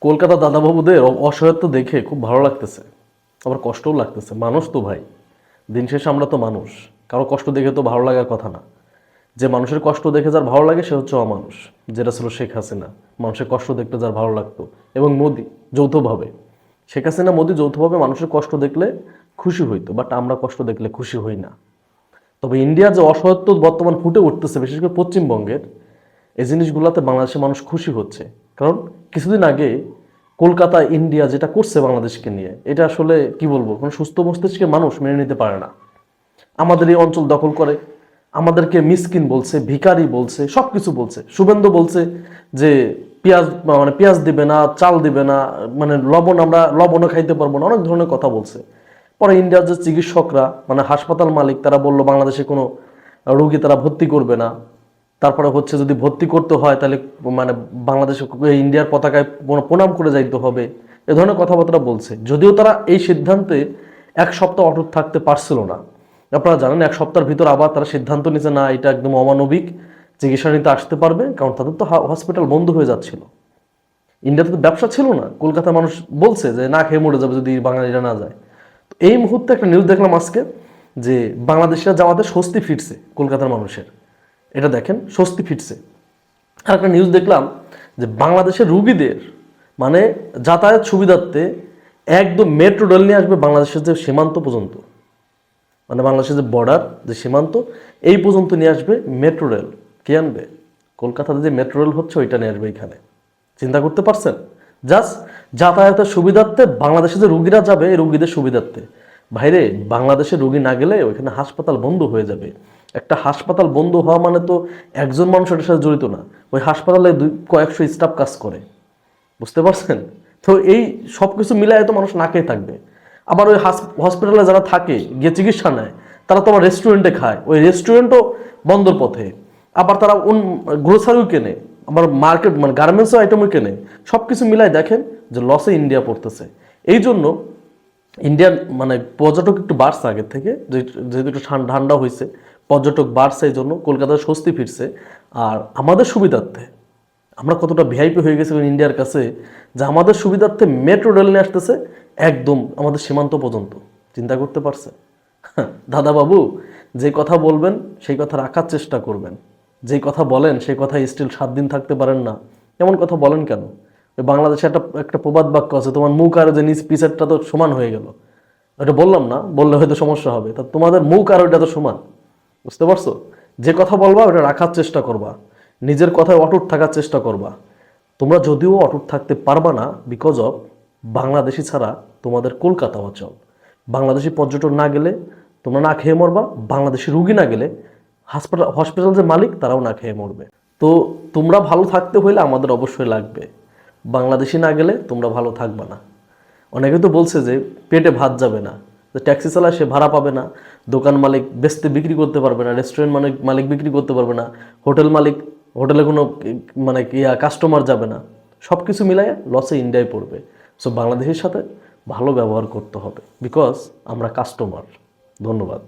কলকাতা দাদাবাবুদের অসহায়ত্ব দেখে খুব ভালো লাগতেছে। আবার কষ্টও লাগতেছে। মানুষ তো ভাই। দিন শেষে আমরা তো মানুষ। কারও কষ্ট দেখে তো ভালো লাগার কথা না। যে মানুষের কষ্ট দেখে যার ভালো লাগে, সে হচ্ছে অমানুষ। যেটা ছিল শেখ হাসিনা। মানুষের কষ্ট দেখতে যার ভালো লাগতো। এবং মোদি, যৌথভাবে। শেখ হাসিনা, মোদি যৌথভাবে মানুষের কষ্ট দেখলে খুশি হইতো। বাট আমরা কষ্ট দেখলে খুশি হই না। তবে ইন্ডিয়ার যে অসহায়ত্ব বর্তমান ফুটে উঠতেছে, বিশেষ করে পশ্চিমবঙ্গের, এই জিনিসগুলোতে বাংলাদেশের মানুষ খুশি হচ্ছে। কারণ কিছুদিন আগে কলকাতা, ইন্ডিয়া যেটা করছে বাংলাদেশকে নিয়ে, এটা আসলে কি বলব? কোনো সুস্থ মস্তিষ্কের মানুষ মেনে নিতে পারে না। আমাদের এই অঞ্চল দখল করে, আমাদেরকে মিসকিন বলছে, ভিখারি বলছে সব কিছু বলছে। শুভেন্দু বলছে যে পেঁয়াজ মানে পেঁয়াজ দিবে না, চাল দিবে না মানে লবণ আমরা, লবণও খাইতে পারব না, অনেক ধরনের কথা বলছে। পরে ইন্ডিয়ার যে চিকিৎসকরা মানে হাসপাতাল মালিক, তারা বলল, বাংলাদেশে কোনো রোগী তারা ভর্তি করবে না। তারপরে হচ্ছে যদি ভর্তি করতে হয়, তাহলে মানে বাংলাদেশে ইন্ডিয়ার পতাকায় প্রণাম করে যাইতে হবে। এ ধরনের কথাবার্তা বলছে। যদিও তারা এই সিদ্ধান্তে এক সপ্তাহ অটুট থাকতে পারছিল না। আপনারা জানেন, এক সপ্তাহের ভিতর আবার তারা সিদ্ধান্ত নিছে না, এটা একদম অমানবিক, চিকিৎসা নিতে আসতে পারবে, কারণ তাদের তো হসপিটাল বন্ধ হয়ে যাচ্ছিল। ইন্ডিয়াতে তো ব্যবসা ছিল না। কলকাতার মানুষ বলছে যে, না, খেয়ে মরে যাবে যদি বাঙালিরা না যায়। তো এই মুহূর্তে একটা নিউজ দেখলাম আজকে, যে বাংলাদেশিরা যাওয়াতে স্বস্তি ফিরছে কলকাতার মানুষের। এটা দেখেন, স্বস্তি ফিরছে। আর একটা নিউজ দেখলাম যে বাংলাদেশের রুগীদের মানে যাতায়াত সুবিধার্থে একদম মেট্রো রেল নিয়ে আসবে বাংলাদেশের যে সীমান্ত পর্যন্ত। মানে বাংলাদেশের যে বর্ডার যে সীমান্ত, এই পর্যন্ত নিয়ে আসবে মেট্রো রেল কে আনবে? কলকাতাতে যে মেট্রো রেল হচ্ছে, ওইটা নিয়ে আসবে এখানে। চিন্তা করতে পারছেন? জাস্ট যাতায়াতের সুবিধার্থে বাংলাদেশে যে রুগীরা যাবে, এই রুগীদের সুবিধার্থে। ভাইরে বাংলাদেশে রুগী না গেলে ওইখানে হাসপাতাল বন্ধ হয়ে যাবে। একটা হাসপাতাল বন্ধ হওয়া মানে তো একজন মানুষ এটার সাথে জড়িত না। ওই হাসপাতালে দুই, কয়েকশো স্টাফ কাজ করে। বুঝতে পারছেন? তো এই সব কিছু মিলায় তো মানুষ না খেয়ে থাকবে। আবার ওই হসপিটালে যারা থাকে, গিয়ে চিকিৎসা নেয়, তারা তো আবার রেস্টুরেন্টে খায়। ওই রেস্টুরেন্টও বন্ধর পথে। আবার তারা গ্রোসারিও কেনে। আবার মার্কেট মানে গার্মেন্টসও আইটেমও কেনে। সব কিছু মিলায় দেখেন যে লসে ইন্ডিয়া পড়তেছে। এই জন্য ইন্ডিয়ান মানে পর্যটক একটু বাড়ছে আগের থেকে, যেহেতু একটু ঠান্ডা হয়েছে পর্যটক বাড়ছে এই জন্য কলকাতায় স্বস্তি ফিরছে। আর আমাদের সুবিধার্থে, আমরা কতটা ভিআইপি হয়ে গেছি ইন্ডিয়ার কাছে, যে আমাদের সুবিধার্থে মেট্রো রেল নিয়ে আসতেছে একদম আমাদের সীমান্ত পর্যন্ত। চিন্তা করতে পারছে দাদা বাবু যে কথা বলবেন সেই কথা রাখার চেষ্টা করবেন। যেই কথা বলেন সেই কথা স্টিল সাত দিন থাকতে পারেন না। এমন কথা বলেন কেন? বাংলাদেশে একটা একটা প্রবাদ বাক্য আছে, তোমার মুখ আর যে নিচ পিসেরটা তো সমান হয়ে গেল। ওটা বললাম না, বললে হয়তো সমস্যা হবে। তা তোমাদের মুখ আর ওইটা তো সমান। বুঝতে পারছ? যে কথা বলবা, ওটা রাখার চেষ্টা করবা। নিজের কথায় অটুট থাকার চেষ্টা করবা। তোমরা যদিও অটুট থাকতে পারবা না বিকজ অফ বাংলাদেশি ছাড়া তোমাদের কলকাতা অচল বাংলাদেশি পর্যটন না গেলে তোমরা না খেয়ে মরবা। বাংলাদেশি রুগী না গেলে হাসপাতাল হসপিটাল যে মালিক, তারাও না খেয়ে মরবে। তো তোমরা ভালো থাকতে হইলে আমাদের অবশ্যই লাগবে। বাংলাদেশি না গেলে তোমরা ভালো থাকবা না। অনেকে তো বলছে যে, পেটে ভাত যাবে না। যে ট্যাক্সি চালায় সে ভাড়া পাবে না। দোকান মালিক বেচতে বিক্রি করতে পারবে না রেস্টুরেন্ট মালিক মালিক বিক্রি করতে পারবে না, হোটেল মালিক, হোটেলে কোনো মানে ইয়া কাস্টমার যাবে না সব কিছু মিলায় লসে ইন্ডিয়ায় পড়বে। সো বাংলাদেশের সাথে ভালো ব্যবহার করতে হবে বিকজ আমরা কাস্টমার ধন্যবাদ।